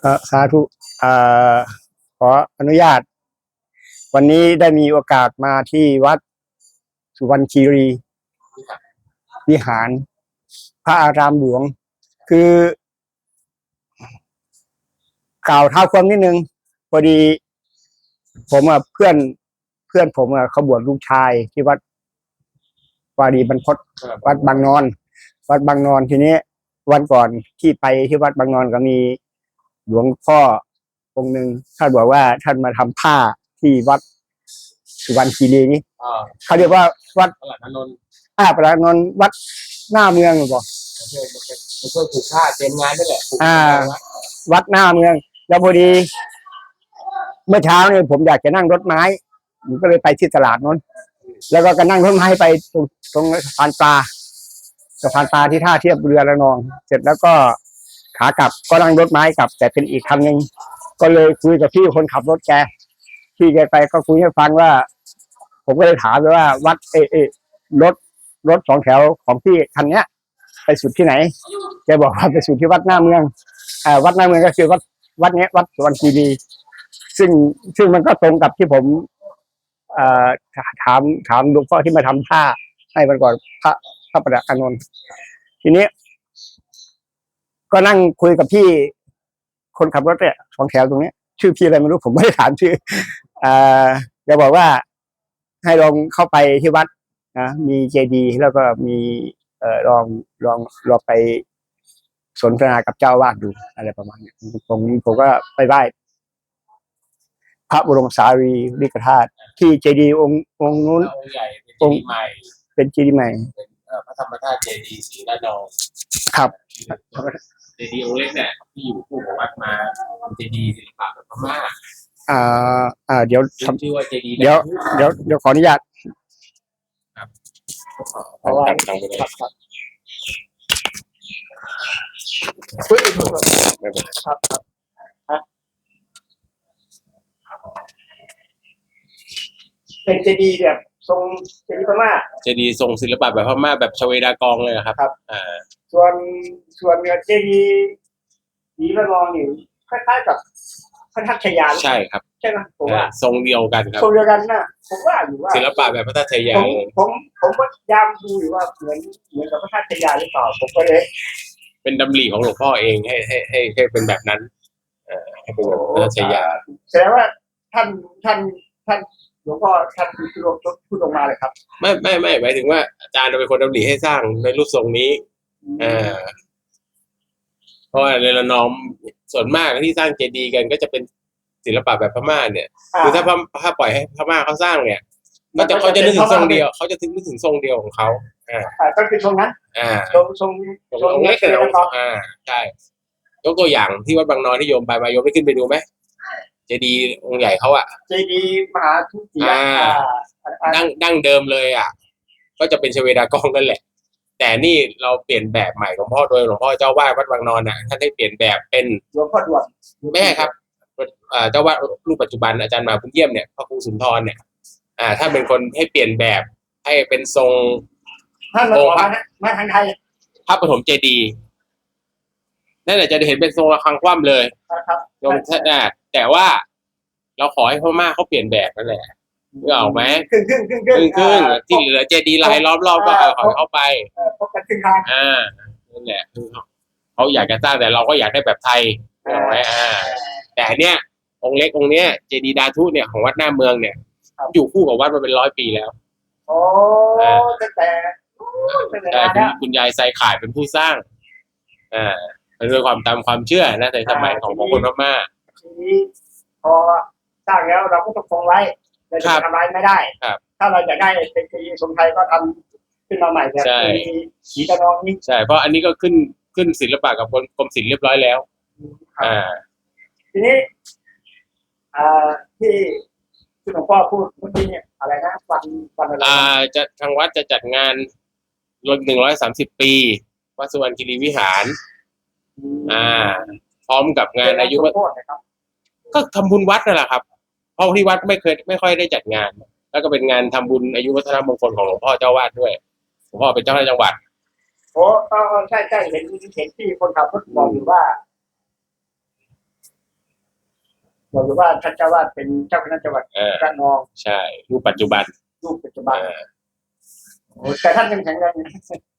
ครับสาธุอ่าขออนุญาต วันนี้ได้มีโอกาสมาที่วัดสุวรรณคีรี วิหาร พระอารามหลวง คือกล่าวเท้าความนิดนึงพอดี ผมอะเพื่อนเพื่อนผมอะเขาบวชลูกชายที่วัดวารีบรรพตครับวัดบางนอน วัดบางนอนทีนี้ วันก่อนที่ไปที่วัดบางนอนก็มีหลวงพ่อองค์หนึ่งท่านบอกว่าท่านมาทำผ้าที่วัดสุวรรณคีรีนี่อ่าเขาเรียกว่าวัดตลาดนนท์อาประนนท์วัดหน้าเมืองหรือเปล่ามาช่วยมาช่วยผูกผ้าเตรียมงานนี่แหละผูกอ่าผ้าวัดหน้าเมือง แล้วพอดี เมื่อเช้าเนี่ยผมอยากจะนั่งรถไม้ผมก็เลยไปที่ตลาดนั้นแล้วก็ก็นั่งรถไม้ไปตรงตรงสะพานปลา สะพานปลาที่ท่าเทียบเรือระนอง เสร็จแล้วก็ขากลับก็นั่งรถไม้กลับ แต่เป็นอีกคันหนึ่งก็เลยคุยกับพี่คนขับรถแกพี่แกไปก็คุยให้ฟังว่า ผมก็เลยถามไปว่า วัดเอเอรถรถสองแถวของพี่คันเนี้ย ไปสุดที่ไหนแกบอกว่าไปสุดที่วัดหน้าเมืองอ่าวัดหน้าเมืองก็คือวัดวัดเนี้ยวัดสวรรณคีรีซึ่งซึ่งมันก็ตรงกับที่ผมเอ่อถามถามหลวงพ่อที่มาทำผ้าให้มันก่อนพระ พระประดับอานนท์ทีนี้ ก็นั่งคุยกับพี่คนขับรถเนี่ยสองแถวตรงเนี้ยชื่อพี่อะไรไม่รู้ผมไม่ได้ถามชื่ออ่าแกบอกว่าให้ลองเข้าไปที่วัดนะมีเจดีย์แล้วก็มีเอ่อลองลองลองไปสนทนากับเจ้าอาวาดดูอะไรประมาณเนี้ยผมผมก็ไปไหว้พระบรมสารีริกธาตุที่เจดีย์องค์องค์นู้นพระองค์ใหญ่เป็นเจดีย์ใหม่ เป็นเจดีย์ใหม่เป็นเอ่อพระธรรมธาตุเจดีย์ศรีระนองครับ เจดีย์องค์เล็กเนี่ยที่อยู่คู่กับวัดมาเป็นเจดีย์ศิลปะแบบพม่าอ่าอ่าเดี๋ยวซึ่งชื่อว่าเจดีย์เดี๋ยวเดี๋ยวเดี๋ยวขออนุญาตเพราะว่าตั้งตั้งไปเลยอุ๊ยไม่เป็นไรครับครับฮะเป็นเจดีย์แบบ ทรงเจดีย์พม่า เจดีย์ทรงศิลปะแบบพม่าแบบชเวดากองเลยนะครับครับ อ่าส่วนส่วนเจดีย์สีระนองนี่คล้ายๆกับพระทัตชยาใช่ครับใช่ไหมผมว่าอ่าทรงเดียวกันครับ ทรงเดียวกันนะผมว่าอยู่ว่าศิลปะแบบพระธาตุชยาผมผมผมก็ยามดูอยู่ว่าเหมือนเหมือนกับพระทัตชยาหรือเปล่าผมก็เลย เป็นดำริของหลวงพ่อเองให้ให้ให้ให้เป็นแบบนั้นเอ่อให้เป็นแบบพระธาตุชยา แสดงว่าท่านท่านท่าน หลวงพ่อท่านพูดลงพูดลงมาเลยครับ ไม่ไม่ไม่หมายถึงว่าอาจารย์เป็นคนดำริให้สร้างในรูปทรงนี้เอ่าเพราะว่าในระนองส่วนมากที่สร้างเจดีย์กันก็จะเป็นศิลปะแบบพม่าเนี่ยคือถ้าพม่าถ้าปล่อยให้พม่าเขาสร้างเนี่ยก็จะเขาจะนึกถึงทรงเดียวเขาจะนึกถึงทรงเดียวของเขาอ่าอ่าก็คือตรงนั้นอ่าทรงทรงตรงทรงองค์เล็กเลเนี่ยยนะครับอ่าใช่ยกตัวอย่างที่วัดบางนอนที่โยมไปมาโยมไม่ขึ้นไปดูไหมเจ ดีย์องค์ใหญ่เขาอะเจดีย์มหาทุติยอ่า อ่าดั้งดั้งเดิมเลยอะ ก็จะเป็นชเวดากองนั่นแหละ แต่นี่เราเปลี่ยนแบบใหม่หลวงพ่อโดยหลวงพ่อเจ้าวาดวัดบางนอนน่ะท่านให้เปลี่ยนแบบเป็นหลวงพ่อด่วนแม่ครับอ่าเจ้าวาดรูปปัจจุบันอาจารย์หมาบุญเยี่ยมเนี่ยพระครูสุนทรเนี่ย อ่าท่านเป็นคนให้เปลี่ยนแบบให้เป็นทรง ท่านมาโอ้ขอมามาทางไทยพระปฐมเจดีย์ นั่นแหละจะได้เห็นเป็นทรงระฆังคว่ำเลยนะครับโยมท่านน่ะแต่ว่าเราขอให้พม่าเขาเปลี่ยนแบบนั่นแหละนึกออกไหมครึ่งครึ่งครึ่งครึ่งครึ่งๆที่เหลือเจดีย์ลายล้อมๆก็เอาของเขาไปเออพบกันครึ่งทางอ่านั่นแหละคือเขาเขาอยากจะสร้างแต่เราก็อยากได้แบบไทยเอาไว้อ่า แต่อันเนี้ยองค์เล็กองค์เนี้ยเจดีย์ดาทุเนี่ยของวัดหน้าเมืองเนี่ย อยู่คู่กับวัดมาเป็นร้อยปีแล้วโอ้ตั้งแต่ตั้งแต่แต่นานคุณแล้วคุณยายไซขายเป็นผู้สร้างอ่า ด้วยความตามความเชื่อนะในสมัยของของคนพม่าทีนี้พอสร้างแล้วเราก็ต้องคงไว้เราจะครับทำลายไม่ได้ครับถ้าเราจะได้เป็นคดีสมไทยก็ทำขึ้นมาใหม่แบบใช่มีสีกระนองนี่ใช่เพราะอันนี้ก็ขึ้นขึ้นศิลปะกับกรมกรมศิลป์เรียบร้อยแล้วครับอ่าทีนี้อ่าที่ที่หลวงพ่อพูดเมื่อกี้เนี่ยอะไรนะวันวันอะไรนะอ่าจะทางวัดจะจัดงานรวมหนึ่งร้อยสามสิบปีวัดสุวรรณคีรีวิหาร อ่า พร้อมกับงานอายุเป็สมโพธินะครับก็ทำบุญวัดนั่นแหละครับ เพราะที่วัดไม่เคยไม่ค่อยได้จัดงาน แล้วก็เป็นงานทำบุญอายุวัฒนมงคลของหลวงพ่อเจ้าวาดด้วยหลวงพ่อเป็นเจ้าคณะจังหวัดโอ้เออเออใช่ใช่เห็นเห็นที่คนขับรถบอกอยู่ว่าบอกอยู่ว่าท่านเจ้าวาดเป็นเจ้าคณะจังหวัดเออระนอง ใช่รูปปัจจุบัน รูปปัจจุบันเออโอ้แต่ท่านยังแข็งแรงอยู่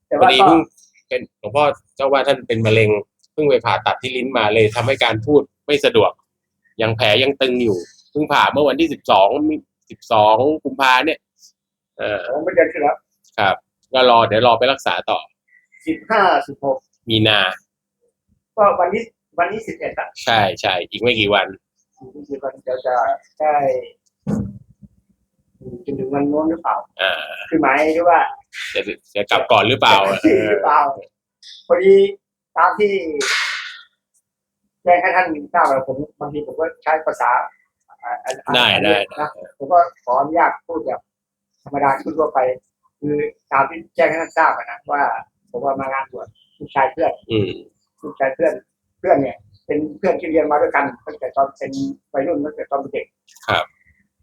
แต่พอว่าดีก็เพิ่งเป็นหลวงพ่อเจ้าว่าท่านเป็นมะเร็ง เพิ่งไปผ่าตัดที่ลิ้นมาเลยทำให้การพูดไม่สะดวก ยังแผลยังตึงอยู่เพิ่งผ่าเมื่อวันที่สิบสองสิบสองกุมภาเนี่ยเออผมไม่เดือนที่แล้วครับ ก็รอเดี๋ยวรอไปรักษาต่อสิบห้าสิบหกมีนา ก็วันนี้วันนี้สิบเอ็ดอะใช่ใช่อีกไม่กี่วันอีกสี่วันเดี๋ยวจะได้จนถึงวันโน้นหรือเปล่าอ่าคือหมายที่ว่าจะจะกลับก่อนหรือเปล่าเอหรืออเปล่าพอดี ตามที่แจ้งให้ท่านทราบอะผมบางทีผมก็ใช้ภาษาอ่าอ่าได้ได้ได้นะผมก็ขออนุญาตพูดแบบธรรมดาทั่วไป คือตามที่แจ้งให้ท่านทราบอะนะว่า ผมว่ามางานบวชลูกชายเพื่อนอืมลูกชายเพื่อนเพื่อนเนี่ย เป็นเพื่อนที่เรียนมาด้วยกันตั้งแต่ตอนเป็นวัยรุ่นตั้งแต่ตอนเป็นเด็กครับ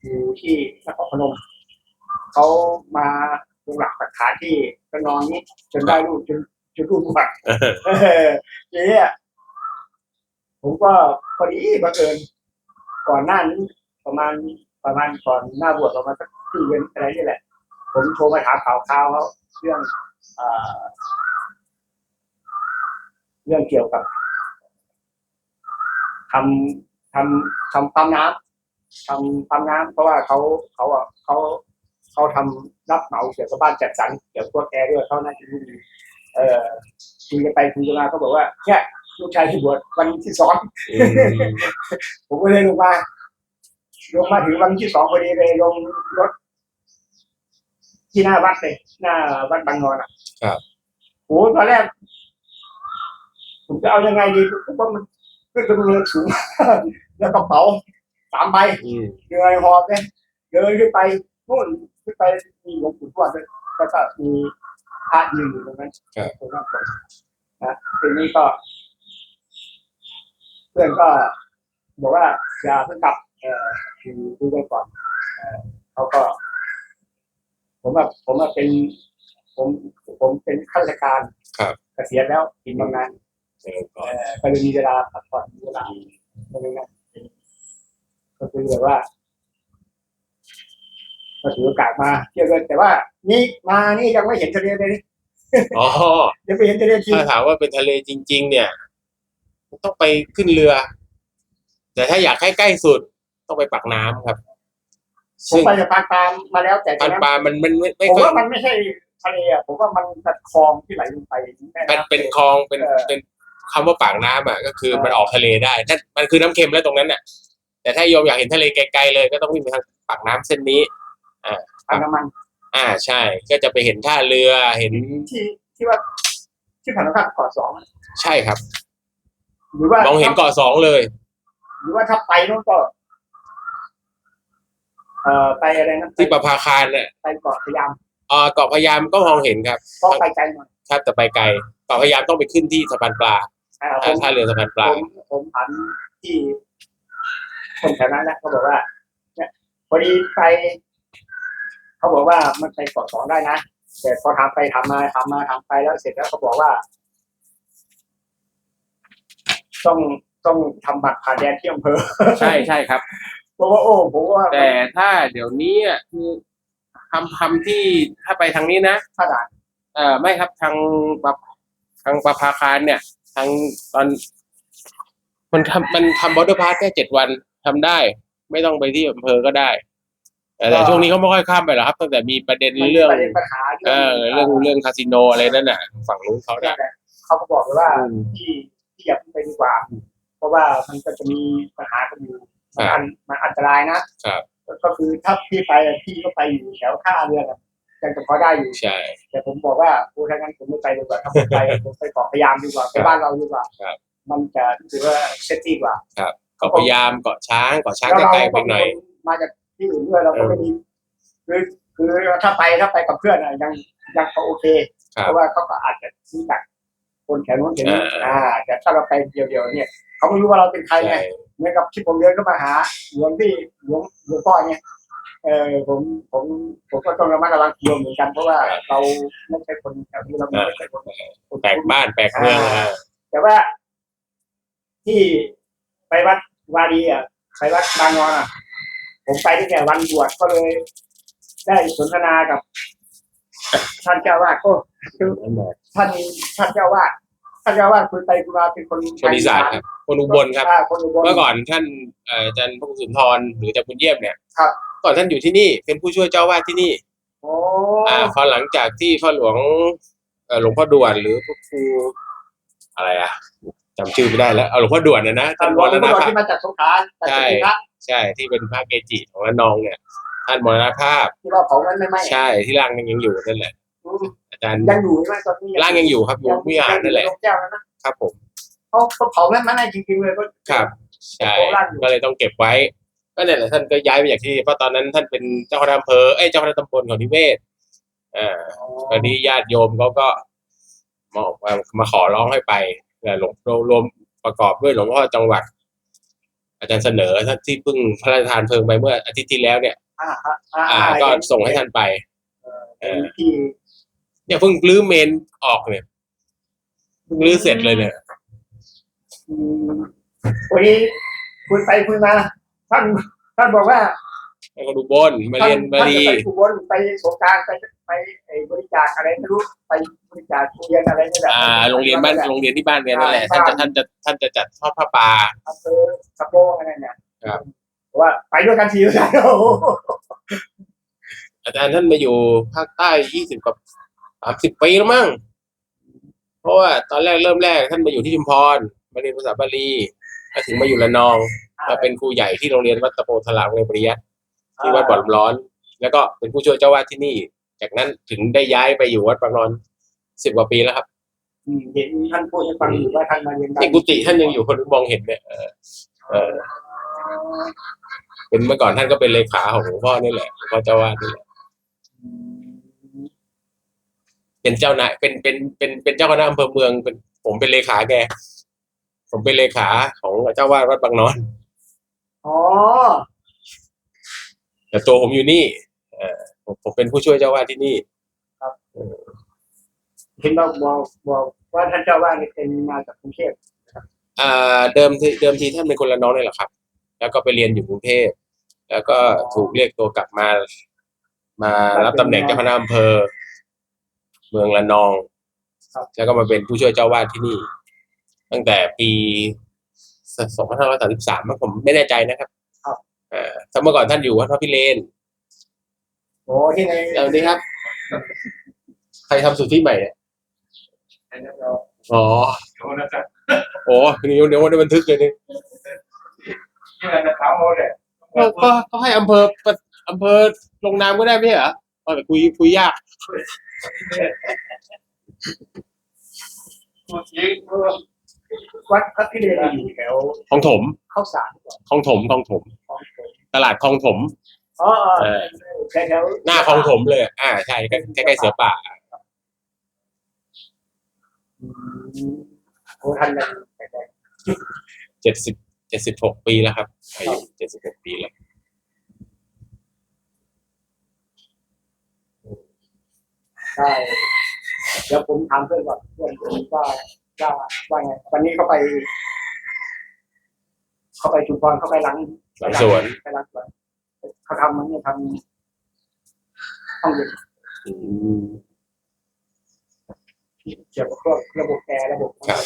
อยู่ที่นครพนมเขามาลงหลักปักฐานที่ระนองนี้จนได้ลูกจน จนลูกบวชเออเออทีนี้ผมก็พอดีบังเอิญก่อนหน้านี้ประมาณประมาณก่อนหน้าบวชประมาณสักสี่เดือนอะไรนี่แหละ ผมโทรมาถามข่าวข่าวเขาเรื่องอเรื่องเกี่ยวกับทำทำทำปั๊มน้ำทำปั๊มน้ำเพราะว่าเขาเขาอะเขาเขาทำรับเหมาเกี่ยวกับบ้านจัดสรรเกี่ยวกับพวกแกด้วยเขาน่าจะรู้ดี เออคุยกันไปคุยกันมาเขาบอกว่าเนี่ยลูกชายที่บวชวันที่สองอืมผมก็เลยลงมาลงมาถึงวันที่สองพอดีเลยลงรถ ที่หน้าวัดเลยหน้าวัดบางนอนอะครับโอ้ตอนแรกผมจะเอายังไงดีเพราะว่ามันขึ้นไปเรือสูงแล้วกระเป๋าสามใบอืมเหนื่อยหอบเลยเดินขึ้นไปนู่นขึ้นไปมีหลวงปู่ทวดด้วยแล้วก็มี พระยืนอยู่ตรงนั้นตรงนั้นตรงนะทีนี้ก็ เพื่อนก็บอกว่าอย่าเพิ่งกลับเออคือดูไปก่อนเออเขาก็ ผมแบบผมว่าเป็น ผมผมเป็นข้าราชการครับเกษียณแล้วกินบำนาญเออก่อเอนอก็เลยมีเวลาพักผ่อนมีเวลาตรงนั้นก็คือแบบว่า ก็ถือโอกาสมาเที่ยวเลยแต่ว่านี่มานี่ยังไม่เห็นทะเลเลยนี่อ๋อยังไม่เห็นทะเลจริงถ้าถามว่าเป็นทะเลจริง ๆ เนี่ยต้องไปขึ้นเรือ แต่ถ้าอยากให้ใกล้สุดต้องไปปักน้ำครับผมซึ่งไปจากปางปามมาแล้วแต่พันตอนนั้นปลามันมันไม่ไม่ผมค่อยว่ามันไม่ใช่ทะเลอะผมว่ามันเป็นคลองที่ไหลลงไปแม่มันน้ำเป็นคลองเป็นเออเป็นคำว่าปากน้ำอะก็คือเออมันออกทะเลได้นั่นมันคือน้ำเค็มแล้วตรงนั้นน่ะ แต่ถ้าโยมอยากเห็นทะเลไกลๆเลยก็ต้องวิ่งไปทางปากน้ำเส้นนี้ ทางน้ำมัน อ่าใช่ ก็จะไปเห็นท่าเรือเห็นที่ที่ว่าที่ผ่านมาเกาะสองใช่ครับ หรือว่ามองเห็นเกาะสองเลย หรือว่าถ้าไปนู้นก็เอ่อไปอะไรนะที่ประภาคารเนี่ยไปเกาะพะยามอ่าเกาะพะยามก็มองเห็นครับก็ไปไกลหน่อยครับแต่ไปไกลเกาะพะยามต้องไปขึ้นที่สะพานปลาอ่าผอ่ามท่าเรือสะพานปลาผมผมถามที่คนแถวนั้นนะเขาบอกว่าเนี่ยพอดีไป เขาบอกว่ามันไปเกาะสองได้นะแต่พอทำไปทำมาทำมาทำไปแล้วเสร็จแล้วเขาบอกว่า ต้องต้องทำบัตรผ่านแดนที่อำเภอใช่ใช่ครับเพราะว่าโอ้ผมว่าแต่ถ้าเดี๋ยวนี้อะคือทำทำที่ถ้าไปทางนี้นะถ้าด่านเอ่อไม่ครับทางปะทางประภาคารเนี่ย ทางตอน มันทำมันทำบอร์เดอร์พาสแค่เจ็ดวันทำได้ ไม่ต้องไปที่อำเภอก็ได้ แต่แต่ช่วงนี้เขาไม่ค่อยข้ามไปหรอกครับตั้งแต่มีประเด็นเรื่องประเด็นปัญหาเออเรื่องเรื่องคาสิโนอะไรนั่นน่ะ ฝั่งนู้นเขาเนี่ได้ยเขาก็บอกเลยว่าอืมที่ที่อย่าเพิ่งไปดีกว่า เพราะว่ามันก็จะมีปัญหากันอยู่มันอันมันอันตรายนะครับก็คือถ้าพี่ไปอะพี่ก็ไปอยู่แถวท่าเรือน่ะยังจะพอได้อยู่ใช่แต่ผมบอกว่าโอ้ถ้างั้นผมไม่ไปดีกว่าถ้าผมไปผมไปเกาะพยายามดีกว่าไปบ้านเราดีกว่าครับมันจะถือว่าเซฟตี้กว่าเกาะพะยามเกาะช้างเกาะช้างแล้วเราไกลๆไปหน่อยมาจาก ที่อื่นด้วยเราก็ไม่มีคือคือถ้าไปถ้าไปกับเพื่อนอะยังยังก็โอเคครับเพราะว่าเขาก็อาจจะรู้จักคนแถวนู้นแถวนี้อ่าอ่า แต่ถ้าเราไปเดียวๆเนี่ยเขาไม่รู้ว่าเราเป็นใครไงใช่เหมือนกับที่ผมเดินเข้ามาหาหลวงพี่หลวงหลวงพ่อเนี่ยเออผมผมผมก็ต้องระมัดระวังตัวเหมือนกันเพราะว่าเราไม่ใช่คนแถวนี้เราไม่ใช่คนแปลกบ้านแปลกเมืองอะแต่ว่า ที่ไปวัดวารีอะไปวัดบางนอนอะ ผมไปตั้งแต่วันบวชก็เลย ได้สนทนากับ ท่านเจ้าวาดก็คือท่านท่านเจ้าวาดท่านเจ้าวาดคุยไปคุยมาเป็นคนคนอีสานครับคนอุบลครับอ่าคนอุบลเมื่อก่อนท่านเอ่ออาจารย์พระครูสุนทรหรืออาจารย์บุญเยี่ยมเนี่ยครับก่อนท่านอยู่ที่นี่เป็นผู้ช่วยเจ้าวาดที่นี่โอ้อ่าพอหลังจากที่พ่อหลวงเอ่อหลวงพ่อด่วนหรือพระครูอะไรอะจำชื่อไม่ได้แล้วเอาหลวงพ่อด่วนนะนะท่าท่านนบมอกรณที่ภาพที่มาจากสงขลาจากสงขลา ใช่ที่เป็นพระเกจิของระนองเนี่ย ท่านมรณภาพ ที่ว่าเผามันไม่ไหม้ใช่ที่ร่างยังอยู่นั่นแหละ อืมอาจารย์ยังอยู่ใช่ไหมตอนนี้ร่างยังอยู่ครับอยู่วิหารนั่นแหละยังอยู่ใแก้วนั่นนะครับผมเขาเขาเผามันไม่ไหม้จริงๆเลยก็ ครับใช่โบราณอยู่ ก็เลยต้องเก็บไว้ ก็เนี่ยแหละท่านก็ย้ายไปจากที่เพราะตอนนั้นท่านเป็นเจ้าคณะอำเภอเอ้ยเจ้าคณะตำบลของนิเวศอ่า ตอนนี้ญาติโยมเขาก็มามามาขอร้องให้ไปแต่หลวงรวมประกอบด้วยหลวงพ่อจังหวัด อาจารย์เสนอท่านที่เพิ่งพระราชทานเพลิงไปเมื่ออาทิตย์ที่แล้วเนี่ย อ่าอ่าอ่าอ่าก็ส่งให้ท่านไปเห็นที่เนี่ยเพิ่งรื้อเมนออกเนี่ยเพิ่งรื้อเสร็จเลยเนี่ยอืมวันนี้คุยไปคุยมาท่านท่านบอกว่า แล้วก็ดูบนมาเรียนบาท่านลีจะไปอุบลไปสงกรารไปไปไอ้บริจาคอะไรไม่รู้ไปบริจาคโรงเรียนอะไรนี่แหละอ่าโรงเรียนบ้านโรงเรียนที่บ้านเรียนนั่นแหละท่านจะท่านจะท่านจะจัดทอดผ้าป่าอำเภอกระโปรงอะไรเนี่ยครับว่าไปด้วยกันทีด้วยกันโอ้โหอาจารย์ท่านมาอยู่ภาคใต้ยี่สิบกับสามสิบปีแล้วมั้งเพราะว่าตอนแรกเริ่มแรกท่านมาอยู่ที่ชุมพรมาเรียนภาษาบาลีแล้วถึงมาอยู่ระนองมาเป็นครูใหญ่ที่โรงเรียนวัดตะโพธารามในปริยัติ ที่วัดบ่อลำร้อน แล้วก็เป็นผู้ช่วยเจ้าวาดที่นี่ จากนั้นถึงได้ย้ายไปอยู่วัดบางนอนสิบกว่าปีแล้วครับอืมเห็นท่านพูดให้ฟังอยู่ว่าท่านมาเรียนในกุฏิท่านยังอยู่คนมองเห็นเนี่ยเออเออเป็นเมื่อก่อนท่านก็เป็นเลขาของหลวงพ่อนี่แหละหลวงพ่อเจ้าวาดนี่แหละเป็นเจ้านายเป็นเป็นเป็นเป็นเจ้าคณะอำเภอเมืองเป็นผมเป็นเลขาแก ผมเป็นเลขาของเจ้าวาดวัดบางนอนอ๋อ แต่ตัวผมอยู่นี่เออผมผมเป็นผู้ช่วยเจ้าวาดที่นี่ เห็นบอกบอกบอกว่าท่านเจ้าว่านี่เป็นมาจากกรุงเทพอ่าเดิมทีเดิมทีท่านเป็นคนละน้องเลยแหละครับ แล้วก็ไปเรียนอยู่กรุงเทพแล้วก็ถูกเรียกตัวกลับมา มารับตำแหน่งเจ้าคณะอำเภอ เมืองละนองแล้วก็มาเป็นผู้ช่วยเจ้าวาดที่นี่ ตั้งแต่ปีสองพันห้าร้อยสามสิบสามผมไม่แน่ใจนะครับ อ่าถ้าเมื่อก่อนท่านอยู่วัดพระพิเรนโอ้ที่ในสวัสดีครับ ใครทำสุทธิใหม่เนี่ยอ๋อโอ้นะครับโอ้เดี๋ยวเดี๋ยววันนี้บันทึกเลยนี่ที่เราจะทำโอ้เลยก็ก็ก็ให้อำเภอปะอำเภอลงนามก็ได้ไม่ใช่เหรอเอาแต่คุยคุยยากตัวจริงวัดพระพิเรนอยู่แถวคลองถมเข้าสารก่อนคลองถมคลองถมของผม ตลาดคลองถมอ๋อเออแถวแถวหน้าคลองถมเลย อ่าใช่ใกล้ใกล้ๆเสือป่าอืมโอ้ท่านยังแต่แต่เจ็ดสิบเจ็ดสิบหกปีแล้วครับอายุเจ็ดสิบหกปีแล้วได้เดี๋ยวผมถามเพื่อนก่อนเพื่อนผมว่าว่าว่าไงวันนี้เขาไป เขาไปชุมพรเขาไปหลัง หลังสวนไปหลังสวนเขาทำมันเนี่ยทำห้องเย็นอืมเกี่ยวกับพวกระบบแอร์ระบบครับ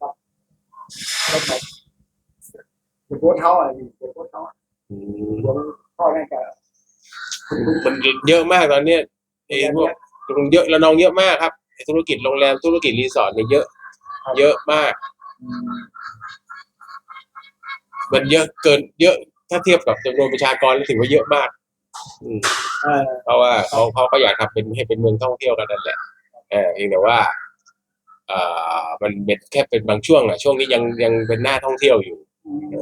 ครับรถไฟเดี๋ยวโพสต์เท้าอะเดี๋ยวโพสต์เท้าอะอืมหลวงพ่อน่าจะมันเยอะมากตอนเนี้ยไอ้พวกเยอะระนองเยอะมากครับไอ้ธุรกิจโรงแรมธุรกิจรีสอร์ทเนี่ยเยอะ เยอะมาก มันเยอะเกินเยอะถ้าเทียบกับจำนวนประชากรแล้วถือว่าเยอะมาก อืมเออเพราะว่าเขาเขาก็อยากทำเป็นให้เป็นเมืองท่องเที่ยวกันนั่นแหละเออเพียงแต่ว่าเอ่อมันเป็นแค่เป็นบางช่วงอะช่วงนี้ยังยังเป็นหน้าท่องเที่ยวอยู่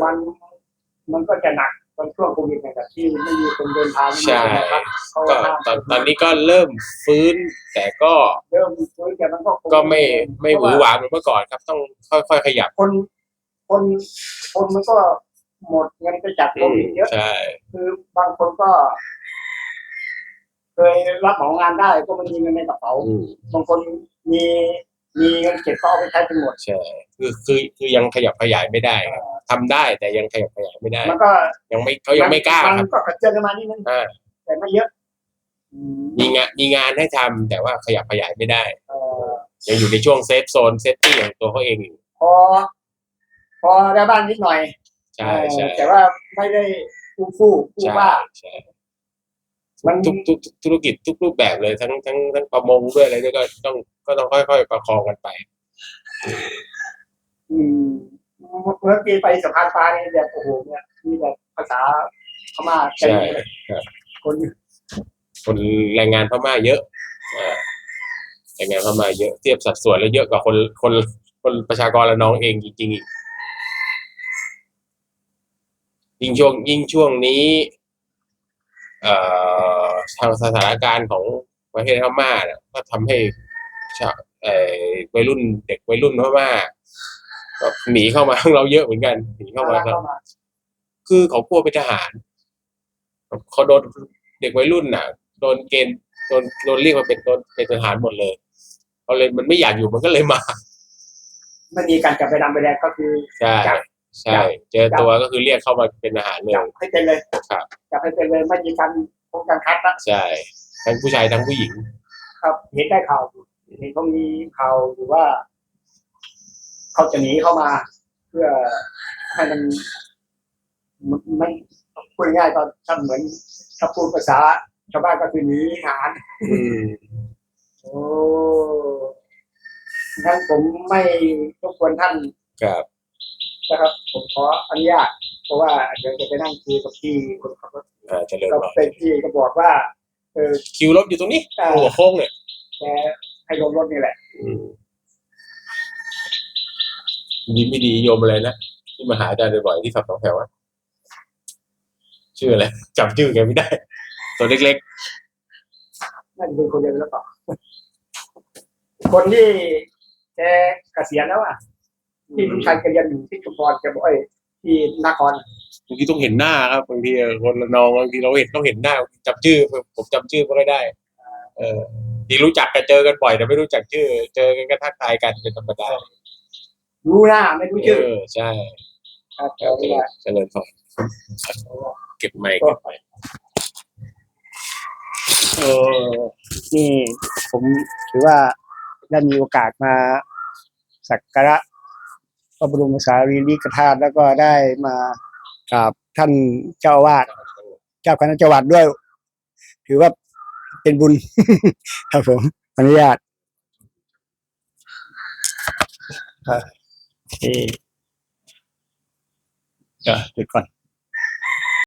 มันมันก็จะหนักตอนช่วงโควิดเนี่ยแบบที่ไม่มีคนเดินทางใช่ นะครับเขาก็ตอนตอนนี้ก็เริ่มฟื้น แต่ก็เริ่มฟื้นแต่มันก็คงก็ไม่ไม่หวือหวาเหมือนเมื่อก่อนครับ ต้องค่อยๆขยับ คน คนคนมันก็หมดเงินไปจากโคอืมวิดเยอะ ใช่คือบางคนก็ เคยรับเหมางานได้ก็ไม่มีเงินในกระเป๋า อืมบางคนมีมีเงินเก็บก็เอาไปใช้จนหมด ใช่คือคือคือยังขยับขยายไม่ได้ครับททำได้แต่ยังขยับขยายไม่ได้ มันก็ยังไม่เขายังไม่กล้ามัครับ นก็กระเจิงกันมานิดนึงอ่า แต่ไม่เยอะอืมมีงานมีงานให้ทำแต่ว่าขยับขยายไม่ได้ เอ่อยังอยู่ในช่วงเซฟโซนเซฟตี้ของตัวเขาเองอยู่พอ พอได้บ้างนิดหน่อยใช่ใช่เออแต่ว่าไม่ได้ฟูฟูฟูใช่บ้าใช่มันทุกทุกทุกธุรกิจทุกรูปแบบเลยทั้งทั้งทั้งประมงด้วยอะไรด้วยก็ต้องก็ต้องค่อยๆประคองกันไป อืมเมื่อกี้ไปสะพานฟ้านี่แบบโอ้โหเนี่ยมีแบบภาษาพม่าเต็มใช่เลยครับคนคนแรงงานพม่าเยอะอ่าแรงงานพม่าเยอะเทียบสัดส่วนแล้วเยอะกว่าคนคนคนประชากรละน้องเองจริงๆอีก ยิ่งช่วงยิ่งช่วงนี้เอ่อทางสถานการณ์ของประเทศพม่าเนี่ยก็ทำให้ชาวเอ่อวัยรุ่นเด็กวัยรุ่นพม่าก็หนีเข้ามาข้างเราเยอะเหมือนกันหนีเข้ามาเข้ามาคือเขากลัวเป็นทหารเขาโดนเด็กวัยรุ่นน่ะโดนเกณฑ์โดนโดนเรียกมาเป็นโดนเป็นทหารหมดเลยเขาเลยมันไม่อยากอยู่มันก็เลยมาไม่มีการจับไปดำไปแดงก็คือใช่จับ ใช่ เจอตัวก็คือเรียกเข้ามาเป็นทหารเลยจับให้เป็นเลยครับจับให้เป็นเลยไม่มีการพงการคัดนะใช่ทั้งผู้ชายทั้งผู้หญิง ครับเห็นได้ข่าวอยู่เห็นเขามีข่าวอยู่ว่าเขาจะหนีเข้ามา เพื่อให้มันมันมันพูดง่ายๆตอนถ้าเหมือนถ้าพูดภาษาชาวบ้านก็คือหนีทหารอืมโอ้งั้นผมไม่รบกวนท่านครับ นะครับ ผมขออนุญาตเพราะว่าเดี๋ยวจะไปนั่งคุยกับพี่คนขับรถอ่าเจริญก็พรเป็นพี่ก็บอกว่าเออ คิวรถอยู่ตรงนี้อ่า หัวโค้งเนี่ยแกให้ลงรถนี่แหละ อืมดีไม่ดีโยมอะไรนะที่มาหาอาจารย์บ่อยๆที่ขับสองแถวอะชื่ออะไรจำชื่อแกไม่ได้ ตัวเล็กน่าจะเป็นคนเดียวหรือเปล่าคนที่แกเกษียณแล้วอะ ที่ลูกชายแกเรียนอยู่ที่ชุมพรแกบอกไอ้ยที่นครๆบางทีต้องเห็นหน้าครับบางทีคนละนองบางทีเราเห็นต้องเห็นหน้าจำชื่อผมจำชื่อไม่ค่อยได้ เออที่รู้จักกันเจอกันบ่อยแต่ไม่รู้จักชื่อ เจอกันก็ทักทายกันเป็นธรรมดารู้หน้าไม่รู้ชื่อเออใช่ครับโอเคแต่ว่าเจริญพรเก็บไมค์เก็บไมค์เออนี่ผมถือว่าได้มีโอกาสมาสักการะ พระบรมสารีริกธาตุแล้วก็ได้มากราบท่านเจ้าอาวาสเจ้าคณะจังหวัดด้วย ถือว่าเป็นบุญ ครับผมขออนุญาตครับโอเคเดี๋ยวหยุดก่อน